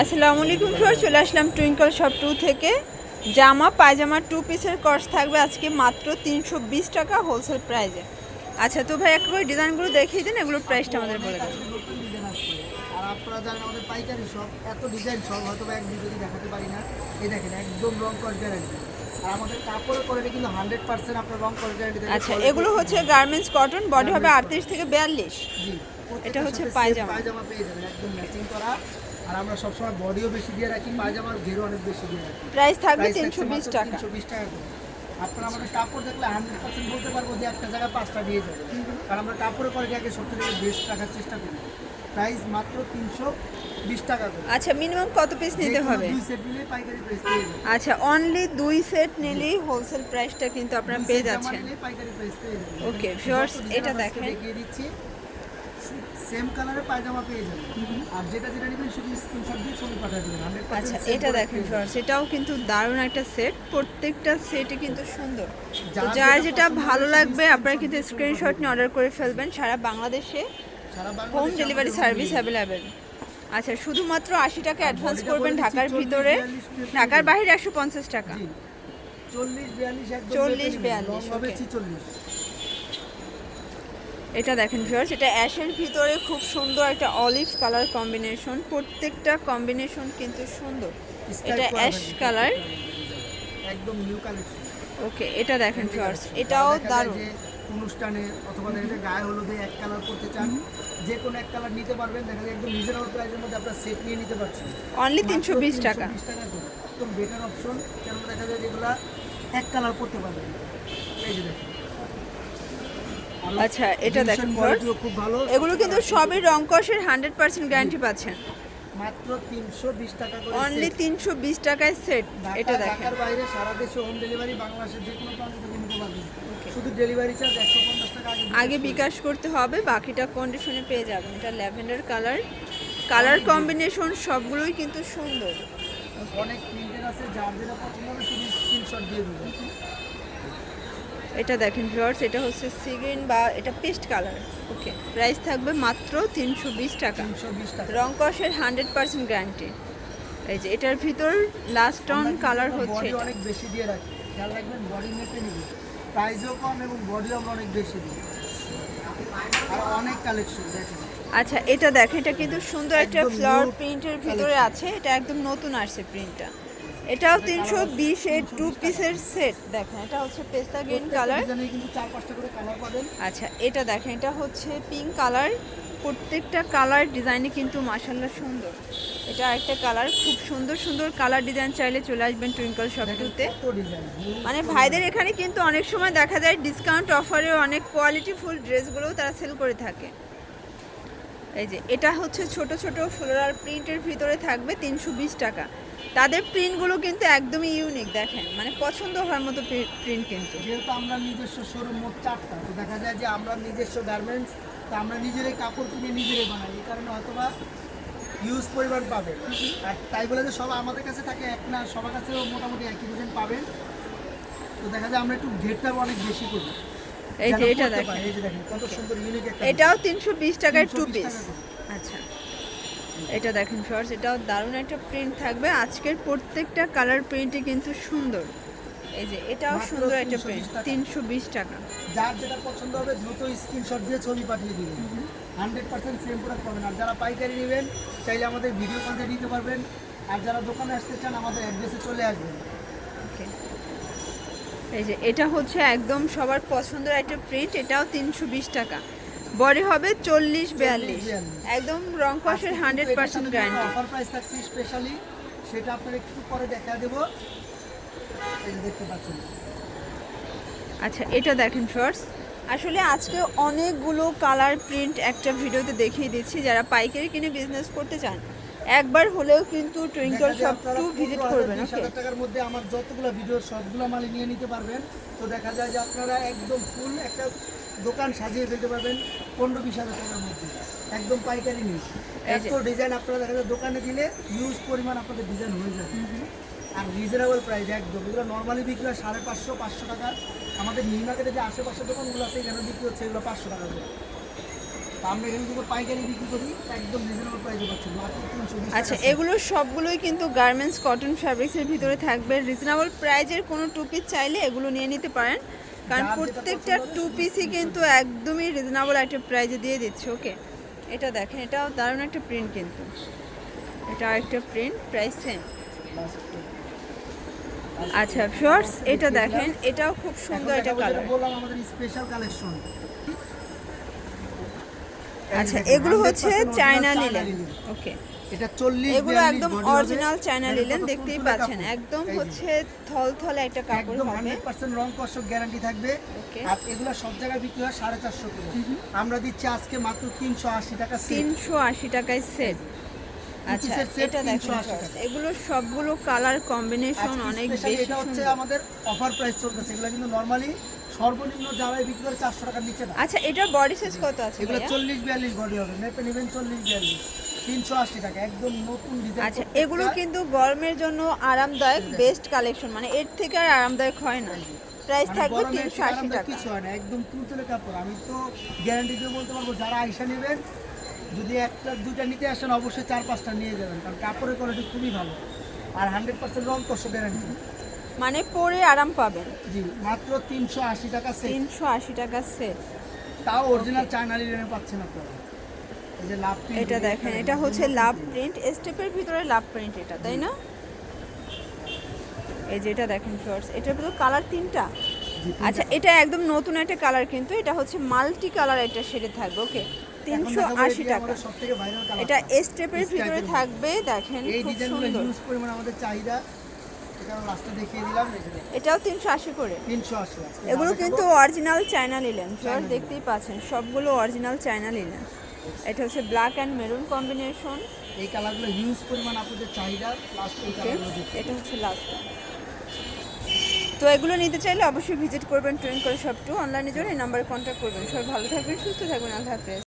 আসসালামু আলাইকুম স্যার চলে আসলাম টুইঙ্কল শপ টু থেকে। জামা পায়জামা টু পিসের কস্ট থাকবে আজকে মাত্র তিনশো বিশ টাকা হোলসেল প্রাইজে আচ্ছা তো ভাই একবার ডিজাইনগুলো দেখিয়ে দিন এগুলোর প্রাইসটা আমাদের বলে আসছে আর আপনারা জানেন আমাদের পাইকারি সব এত ডিজাইন সব হয়তো এক ভিডিওতে দেখাতে পারি না। এই দেখেন একদম রং কস গ্যারান্টি আর আমাদের কাপড়ের কোয়ালিটি কিন্তু হান্ড্রেড পার্সেন্ট আপনার রং কস গ্যারান্টি আচ্ছা এগুলো হচ্ছে গার্মেন্টস কটন বডি হবে আটত্রিশ থেকে বিয়াল্লিশ। জি। এটা হচ্ছে পায়জামা। পায়জামা পেয়ে যাবেন একদম ম্যাচিং করা। আর আমরা সবসময় বডিও বেশি দিয়ে রাখি পায়জামার ঘেরও অনেক বেশি দিয়ে রাখি। প্রাইস থাকবে তিনশো বিশ টাকা। 320 টাকা করে। আপনারা আমাদের কাপড় দেখলে হান্ড্রেড পার্সেন্ট বলতে পারব যে একটা জায়গায় পাঁচটা দিয়ে যাবে। কারণ আমরা কাপড়ের কোয়ালিটি আগে সব থেকে বেস্ট রাখার চেষ্টা করি। প্রাইস মাত্র তিনশো বিশ টাকা করে। আচ্ছা মিনিমাম কত পিস নিতে হবে? দুই সেট নিলে পাইকারি প্রাইস আচ্ছা অনলি দুই সেট নিলেই হোলসেল প্রাইসটা কিন্তু আপনারা পেয়ে যাচ্ছেন। পাইকারি প্রাইস viewers, design এটা দেখেন। দেখিয়ে দিচ্ছি। সেম কালারের পায়জামা পেয়ে যাবেন। আর যেটা যেটা নেবেন শুধু স্ক্রিনশট দিয়ে ছবি পাঠিয়ে দেবেন। আচ্ছা এটা দেখেন ফ্রেন্ডস এটাও কিন্তু দারুণ একটা সেট প্রত্যেকটা সেটই কিন্তু সুন্দর। যার যেটা ভালো লাগবে আপনারা কিন্তু স্ক্রিনশট নিয়ে অর্ডার করে ফেলবেন। সারা বাংলাদেশে হোম ডেলিভারি সার্ভিস অ্যাভেলেবেল আচ্ছা শুধুমাত্র আশি টাকা অ্যাডভান্স করবেন ঢাকার ভিতরে। ঢাকার বাইরে একশো পঞ্চাশ টাকা। জি। 40 42 একদম এটা দেখেন ভিউয়ার্স এটা অ্যাশের ভিতরে খুব সুন্দর একটা অলিভ কালার কম্বিনেশন প্রত্যেকটা কম্বিনেশন কিন্তু সুন্দর। এটা অ্যাশ কালার একদম নিউ কালেকশন ওকে এটা দেখেন ভিউয়ার্স এটাও দারুণ। অনুষ্ঠানে অথবা দেখা যায় গায়ে হলুদে এক কালার করতে চান যে কোনো এক কালার নিতে পারবেন দেখা যায় একদম রিজনেবল প্রাইসের মধ্যে আপনার সেট নিয়ে নিতে পারছেন। অনলি তিনশো বিশ টাকা। 320 টাকা একদম বেটার অপশন কেন দেখা যায় যেগুলা এক কালার করতে পারবেন। এই যে দেখুন। আচ্ছা, এটা দেখেন খুব ভালো। এগুলো কিন্তু সবই রং কষের হান্ড্রেড পার্সেন্ট গ্যারান্টি পাচ্ছেন। মাত্র তিনশো বিশ টাকা করে অনলি set। তিনশো বিশ টাকায় সেট এটা দেখেন। ঢাকার বাইরে সারা দেশে হোম ডেলিভারি যে কোনো প্রান্ত থেকে নিতে পারবেন শুধু ডেলিভারি চার্জ একশো পঞ্চাশ টাকা আগে আগে বিকাশ করতে হবে বাকিটা কন্ডিশনে পেয়ে যাবেন। এটা ল্যাভেন্ডার কালার। কালার কম্বিনেশন সবগুলোই কিন্তু সুন্দর। অনেক প্রিন্টের আছে যার যেটা পছন্দ হবে শুধু স্ক্রিনশট দিয়ে দেবেন এটা দেখেন ভিউয়ার্স এটা হচ্ছে সিগ্রিন বা এটা পেস্ট কালার। ওকে প্রাইস থাকবে মাত্র তিনশো বিশ টাকা। রং কষের হান্ড্রেড পার্সেন্ট গ্যারান্টি এই যে এটার ভিতর লাস্ট অন কালার হচ্ছে। অনেক বেশি দিয়ে রাখি। খেয়াল রাখবেন বডি মেপে নিবে। প্রাইসও কম এবং বডিও আমরা অনেক বেশি দিই। আর অনেক কালেকশন দেখেন। আচ্ছা এটা দেখেন এটা কিন্তু সুন্দর একটা ফ্লাওয়ার প্রিন্টের ভিতরে আছে। এটা একদম নতুন আসছে প্রিন্টটা এটাও তিনশো বিশের টু পিসের সেট দেখেন এটা হচ্ছে পেস্তা গ্রিন কালার আচ্ছা এটা দেখেন এটা হচ্ছে পিঙ্ক কালার প্রত্যেকটা কালার ডিজাইনে কিন্তু মাসাল্লাহ সুন্দর। এটা একটা কালার খুব সুন্দর সুন্দর কালার ডিজাইন চাইলে চলে আসবেন টুইঙ্কল শপ টুতে মানে ভাইদের এখানে কিন্তু অনেক সময় দেখা যায় ডিসকাউন্ট অফারে অনেক কোয়ালিটিফুল ড্রেসগুলোও তারা সেল করে থাকে। এই যে এটা হচ্ছে ছোট ছোট ফ্লোরাল প্রিন্টের ভিতরে থাকবে তিনশো বিশ টাকা। তাদের প্রিন্টগুলো কিন্তু একদমই ইউনিক দেখেন। মানে পছন্দ হওয়ার মতো প্রিন্ট কিন্তু। যেহেতু আমরা নিজস্ব শোরুম মোট চারটা তো দেখা যায় যে আমরা নিজস্ব গার্মেন্টস তো আমরা নিজেরাই কাপড় কিনে নিজেরাই বানাই। এই কারণে হয়তোবা ইউজ পরিমাণ পাবে। আর তাই বলে যে সব আমাদের কাছে থাকে এক না সবার কাছে মোটামুটি একই ডিজাইন পাবেন তো দেখা যায় আমরা একটু ঘেরটা অনেক বেশি করি। এই যে এটা দেখেন। এই যে দেখেন কত সুন্দর ইউনিক একটা এটাও তিনশো বিশ টাকার টু পিস আচ্ছা। এটা দেখেন ফার্স্ট এটাও দারুণ একটা প্রিন্ট থাকবে। আজকের প্রত্যেকটা কালার প্রিন্টই কিন্তু সুন্দর। এই যে এটাও সুন্দর একটা প্রিন্ট। তিনশো বিশ টাকা। যার যেটা পছন্দ হবে দ্রুত স্ক্রিনশট দিয়ে ছবি পাঠিয়ে দিবেন। হান্ড্রেড পার্সেন্ট সেম প্রোডাক্ট পাবেন। আর যারা পাইকারি নেবেন চাইলে আমাদের ভিডিও কল দিয়ে নিতে পারবেন। আর যারা দোকানে আসতে চান আমাদের অ্যাড্রেসে চলে আসবেন। এই যে এটা হচ্ছে একদম সবার পছন্দের একটা প্রিন্ট এটাও তিনশো বিশ টাকা। বডি হবে চল্লিশ বিয়াল্লিশ। একদম রং কষের hundred percent guarantee offer price থাকছে স্পেশালি সেটা আপনার একটু পরে দেখা দেবো। এই দেখতে পাচ্ছেন। আচ্ছা এটা দেখেন ফার্স্ট আসলে আজকে অনেকগুলো কালার প্রিন্ট একটা ভিডিওতে দেখিয়ে দিচ্ছি যারা পাইকারি কিনে বিজনেস করতে চান। একবার হলেও কিন্তু টুইঙ্কল দেখা শপ আপনারা টু ভিজিট 15,000, করবেন 20,000 ওকে টাকার মধ্যে আমার যতগুলো ভিডিও সবগুলো মাল নিয়ে নিতে পারবেন। তো দেখা যায় যে আপনারা একদম ফুল একটা দোকান সাজিয়ে ফেলতে পারবেন পনেরো বিশ হাজার টাকার মধ্যে। একদম পাইকারি এই এত ডিজাইন আপনারা দেখা যায় দোকানে দিলে ইউজ পরিমাণ আপনাদের ডিজাইন হয়ে যাবে আর রিজনেবল প্রাইস একদম। এগুলো নর্মালি বিক্রি হয় সাড়ে পাঁচশো পাঁচশো টাকা। আমাদের নিউ মার্কেটে যে আশেপাশে দোকানগুলো আছে এখানে বিক্রি হচ্ছে এগুলো পাঁচশো টাকা করে। আমরা এখানে পাইকারি বিক্রি করি একদম রিজনেবল প্রাইসে পাচ্ছি আচ্ছা এগুলো সবগুলোই কিন্তু গার্মেন্টস কটন ফ্যাব্রিক্সের ভিতরে থাকবে। রিজনেবল প্রাইজের কোনো টুপি চাইলে এগুলো নিয়ে নিতে পারেন। কারণ প্রত্যেকটা টু পিসই কিন্তু একদমই রিজনেবল একটা প্রাইজে দিয়ে দিচ্ছে ওকে এটা দেখেন এটাও দারুণ একটা প্রিন্ট কিন্তু। এটা আরেকটা প্রিন্ট প্রাইস সেম আচ্ছা শর্টস এটা দেখেন এটাও খুব সুন্দর একটা কালার বললাম আমাদের স্পেশাল কালেকশন আচ্ছা এগুলো হচ্ছে চায়না লিলেন ওকে এটা চল্লিশ এগুলো একদম অরিজিনাল চায়না লিলেন দেখতেই পাচ্ছেন একদম হচ্ছে থলথলে একটা কাপড় হবে। হান্ড্রেড পার্সেন্ট রং কষ্ট গ্যারান্টি থাকবে। আর এগুলো সব জায়গায় বিক্রি হয় সাড়ে চারশো করে। আমরা দিচ্ছি আজকে মাত্র তিনশো আশি টাকা সেট তিনশো আশি টাকায় সেট আচ্ছা এটা 380। টাকা। এগুলো সবগুলো কালার কম্বিনেশন অনেক বেশি হচ্ছে আমাদের অফার প্রাইস চলতেছে। এগুলো কিন্তু নর্মালি সর্বনিম্ন যারাই বিক্রি করে চারশো টাকার নিচে না। আচ্ছা এটার বডি সাইজ কত আছে এগুলো চল্লিশ বিয়াল্লিশ বডি হবে। মেপে নেবেন চল্লিশ বিয়াল্লিশ। তিনশো আশি টাকা একদম নতুন ডিজাইন আচ্ছা এগুলো কিন্তু গরমের জন্য আরামদায়ক বেস্ট কালেকশন মানে এর থেকে আর আরামদায়ক হয় না। প্রাইস মানে থাকবে তিনশো আশি টাকা। কিছু হয় না একদম তুলতুলে কাপড়। আমি তো গ্যারান্টি দিয়ে বলতে পারব যারা আইসা নেবেন যদি একটা দুইটা নিতে আসেন অবশ্যই চার পাঁচটা নিয়ে যাবেন কারণ কাপড়ের কোয়ালিটি খুবই ভালো। আর হান্ড্রেড পার্সেন্ট রং কষ্ট গ্যারান্টি মানে পরে আরাম পাবেন। জি মাত্র তিনশো আশি টাকা সেট তিনশো আশি টাকা সেট তাও অরিজিনাল চায়না লিলেনে পাচ্ছেন আপনারা। এই যে লাভ print এটা দেখেন এটা হচ্ছে লাভ প্রিন্ট স্টেপের ভিতরে লাভ প্রিন্ট এটা তাই না? এই যে এটা দেখেন শর্টস এটার ভিতর কালার তিনটা। আচ্ছা এটা একদম নতুন একটা কালার কিন্তু এটা হচ্ছে মাল্টি কালার একটা শেডে থাকবে ওকে তিনশো আশি টাকা। এটা স্টেপের ভিতরে থাকবে দেখেন এই খুব ডিজাইনগুলো সুন্দর। পরিমাণ আমাদের চাহিদা এটাও তিনশো আশি করে। এগুলো কিন্তু অরিজিনাল চায়না লিলেন শর্ট দেখতেই পাচ্ছেন সবগুলো অরিজিনাল চায়না লিলেন এটা হচ্ছে ব্ল্যাক অ্যান্ড মেরুন কম্বিনেশন এই কালারগুলো হিউজ পরিমাণ আপনাদের চাহিদা এটা হচ্ছে লাস্ট তো এগুলো নিতে চাইলে অবশ্যই ভিজিট করবেন ট্রেন করে সব টু অনলাইনে জন্য এই নাম্বারে কন্ট্যাক্ট করবেন। সবাই ভালো থাকবেন সুস্থ থাকবেন আল্লাহ হাফেজ।